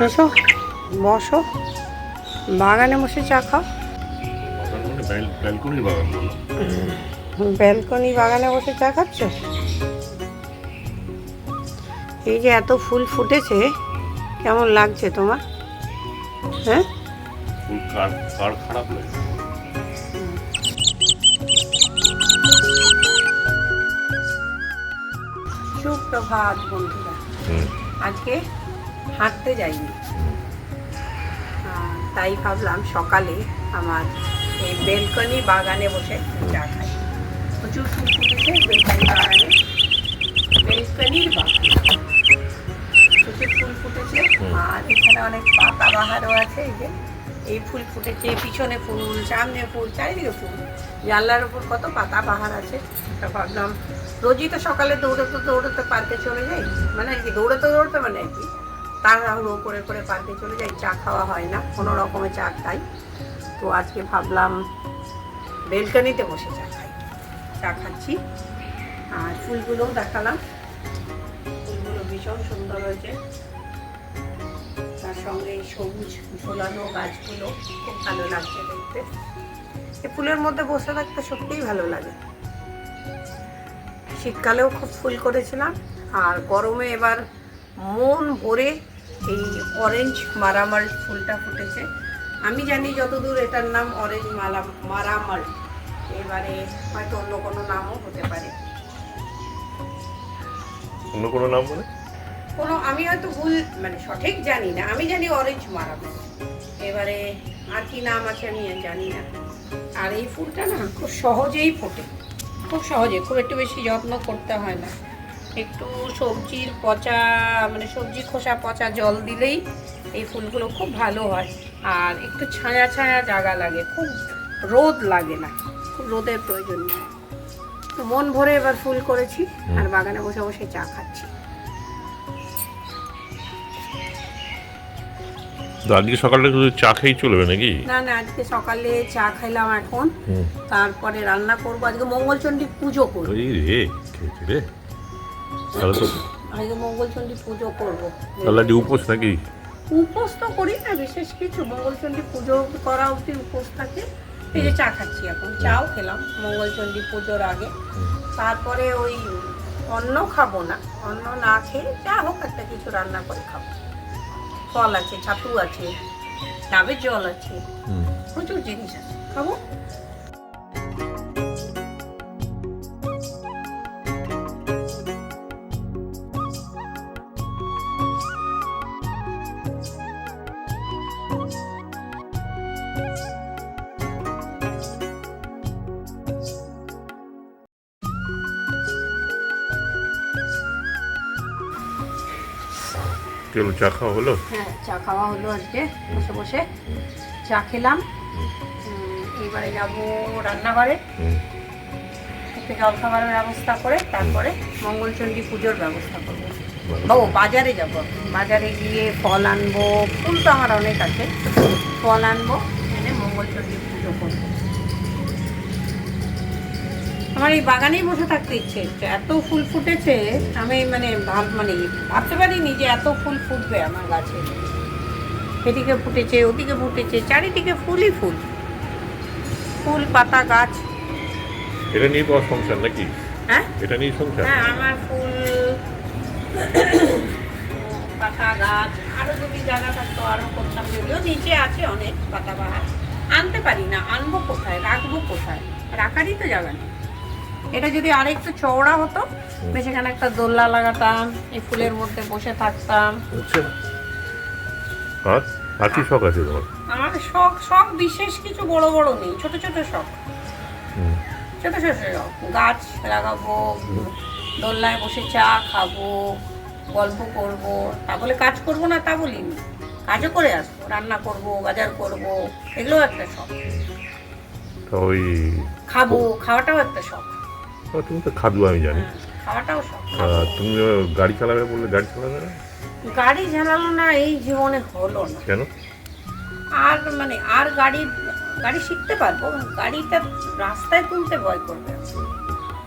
বসো বসো। বাগানে বসে চা খাও। ব্যালকনি বাগানে বসে চা খাচ্ছ? এই যে এত ফুল ফুটেছে, কেমন লাগছে তোমার? হ্যাঁ? খারাপ লাগে সুপ্রভাত বন্ধুরা। আজকে হাঁটতে যাইনি। তাই ভাবলাম সকালে আমার এই বেলকনি বাগানে বসে চা খাই। প্রচুর ফুল ফুটেছে বেলকনি বাগানে। বেলকনির বাগান। প্রচুর ফুল ফুটেছে। আর এখানে অনেক পাতা বাহারও আছে এই যে। এই ফুল ফুটেছে পিছনে ফুল, সামনে ফুল, চারিদিকে ফুল। জানলার উপর কত পাতা বাহার আছে। তা ভাবলাম, রোজই তো সকালে দৌড়াতে দৌড়াতে পার্কে চলে যাই। মানে আর কি, দৌড়াতে, দৌড়তে মানে আর কি। তাড়াহুড়ো করে করে পার্কে চলে যাই, চা খাওয়া হয় না, কোনো রকমে চা খাই। তো আজকে ভাবলাম, বেলকানিতে বসে চা খাই। চা খাচ্ছি। আর ফুলগুলোও দেখালাম। ফুলগুলো ভীষণ সুন্দর হয়েছে। সঙ্গে এই সবুজ ঝোলানো গাছগুলো খুব ভালো লাগছে দেখতে। এই ফুলের মধ্যে বসে থাকতে সত্যিই ভালো লাগে। শীতকালেও খুব ফুল করেছিলাম, আর গরমে এবার মন ভরে এই অরেঞ্জ মারামাল ফুলটা ফুটেছে। আমি জানি যতদূর এটার নাম অরেঞ্জ মালা মারামাল, এবারে হয়তো অন্য কোনো নামও হতে পারে। অন্য কোনো নাম বলে? কোনো আমি হয়তো ভুল মানে সঠিক জানি না আমি জানি অরেঞ্জ মারামাল এবারে আর কি নাম আছে আমি আর জানি না। আর এই ফুলটা না খুব সহজেই ফোটে খুব সহজে খুব একটু বেশি যত্ন করতে হয় না। একটু সবজির পচা মানে সবজি খোসা পচা জল দিলেই এই ফুলগুলো খুব ভালো হয়। আর একটু ছায়া ছায়া জায়গা লাগে খুব রোদ লাগে না খুব রোদের প্রয়োজন নেই। তো মন ভরে এবার ফুল করেছি আর বাগানে বসে বসে চা খাচ্ছি। তো আজকে সকালটা শুধু চা খেয়েই চলবে নাকি? না না আজকে সকালে চা খাইলাম এখন। তারপরে রান্না করব আজকে মঙ্গলচণ্ডী পুজো করব। ওই রে রে। তাহলে তো আজকে মঙ্গলচণ্ডী পুজো করব। তাহলে আজকে উপোস নাকি? উপোস তো করি না বিশেষ কিছু। মঙ্গলচণ্ডী পুজো করা অবধি উপোস থাকে। এই যে চা খাচ্ছি এখন। চাও খেলাম মঙ্গলচণ্ডী পুজোর আগে। তারপরে ওই অন্ন খাব না। অন্ন না খেয়ে যা হোক একটা কিছু রান্না করে খাব। ফল আছে ছাতু আছে ডাবের জল আছে প্রচুর জিনিস আছে। খাব? কি হলো চা খাওয়া হলো? হ্যাঁ চা খাওয়া হলো আজকে বসে বসে। চা খেলাম। উম, এইবারে যাব রান্নাঘরে। হুম। একটু জলখাবারের ব্যবস্থা করে তারপরে মঙ্গলচণ্ডী পুজোর ব্যবস্থা করব। ও বাজারে যাব বাজারে গিয়ে ফল আনব ফুল তো আমার অনেক আছে। ফল আনব এনে মঙ্গলচণ্ডী পুজো করব। আমার এই বাগানেই বসে থাকতে ইচ্ছে। এত ফুল ফুটেছে আমি মানে ভাব মানে ভাবতে পারিনি যে এত ফুল ফুটবে আমার গাছে। এদিকে ফুটেছে ওদিকে ফুটেছে চারিদিকে ফুলই ফুল। ফুল পাতা গাছ। এটা নিয়ে তোমার সংসার নাকি? হ্যাঁ? এটা নিয়ে সংসার? হ্যাঁ আমার ফুল পাতা গাছ আরও যদি জায়গা থাকতো আরও করতাম। যদিও নিচে আছে অনেক পাতা বাহার আনতে পারি না আনব কোথায়? রাখব কোথায়? রাখারই তো জায়গা নেই। এটা যদি আরেকটু চওড়া হতো বেশ এখানে একটা দোল্লা লাগাতাম এই ফুলের মধ্যে বসে থাকতাম। আচ্ছা। আর আর কি শখ আছে তোমার? আমার শখ শখ বিশেষ কিছু বড় বড় নেই ছোট ছোট শখ। ছোট ছোট শখ গাছ লাগাবো দোলনায় বসে চা খাব গল্প করব তা বলে কাজ করব না তা বলিনি। কাজও করে আসব রান্না করব বাজার করব এগুলোও একটা শখ। ওই খাব খাওয়াটাও একটা শখ। তুমি তো খাদু আমি জানি। হ্যাঁ, তুমি গাড়ি চালাবে বললে গাড়ি চালাবে না? গাড়ি চালানো না এই জীবনে হলো না। কেন? আর মানে আর গাড়ি গাড়ি শিখতে পারব গাড়িটা রাস্তায় তুলতে ভয় করবে।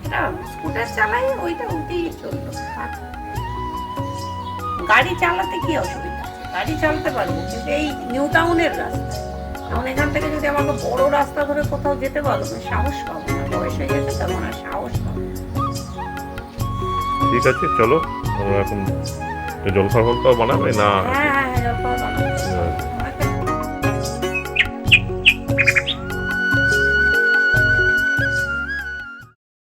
এটা স্কুটার চালাই ওইটা উঠেই চলল। গাড়ি চালাতে কি অসুবিধা? গাড়ি চালাতে পারব কিন্তু এই নিউ টাউনের রাস্তা এখন এখান থেকে যদি আমাকে বড় রাস্তা ধরে কোথাও যেতে আমি সাহস পাবো বয়স হয়ে গেছে তেমন আর সাহস ঠিক আছে চলো। আমরা এখন জলখাবারটাও বানাবে না হ্যাঁ হ্যাঁ হ্যাঁ জলখাবার